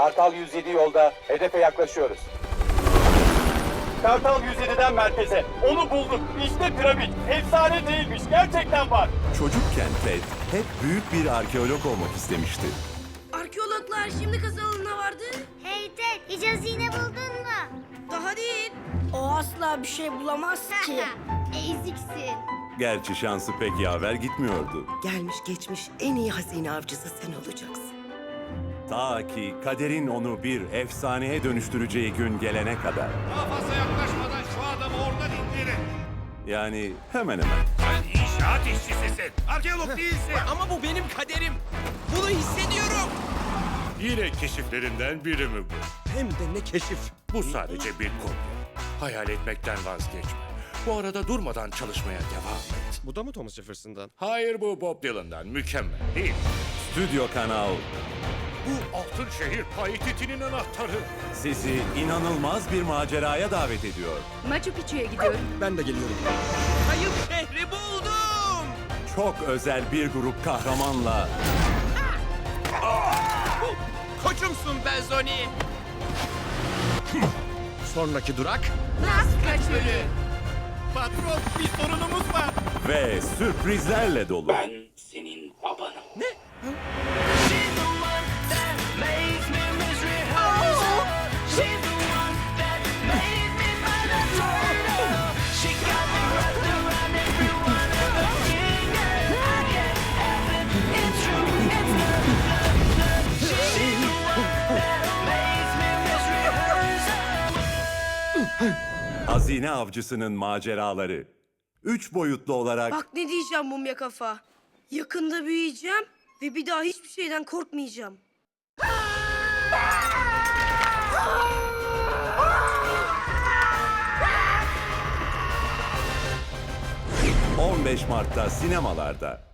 Kartal 107 yolda. Hedefe yaklaşıyoruz. Kartal 107'den merkeze. Onu bulduk. İşte piramit. Efsane değilmiş. Gerçekten var. Çocukken Ted hep büyük bir arkeolog olmak istemişti. Arkeologlar şimdi kazı alanına vardı. Hey Ted, hiç hazine buldun mu? Daha değil. O asla bir şey bulamaz ki. Eziksin. Gerçi şansı pek yaver gitmiyordu. Gelmiş geçmiş en iyi hazine avcısı sen olacaksın. Ta ki kaderin onu bir efsaneye dönüştüreceği gün gelene kadar. Daha fazla yaklaşmadan şu adamı oradan indirin. Yani hemen hemen. Sen inşaat işçisisin. Arkeolog değilsin. Ama bu benim kaderim. Bunu hissediyorum. Yine keşiflerinden biri mi bu? Hem de ne keşif. Bu sadece bir kopya. Hayal etmekten vazgeçme. Bu arada durmadan çalışmaya devam et. Bu da mı Thomas Jefferson'dan? Hayır bu Bob Dylan'dan. Mükemmel değil. Stüdyo Kanal Bu altın şehir payititinin anahtarı. sizi inanılmaz bir maceraya davet ediyor. Machu Picchu'ya gidiyorum. Ben de geliyorum. Kayıp şehri buldum. Çok özel bir grup kahramanla Koçumsun Belzoni. Sonraki durak Nazca Çölü. Patron bir sorunumuz var. ve sürprizlerle dolu. Hazine avcısının maceraları. Üç boyutlu olarak Bak ne diyeceğim mumya kafa. Yakında büyüyeceğim ve bir daha hiçbir şeyden korkmayacağım. 15 Mart'ta sinemalarda.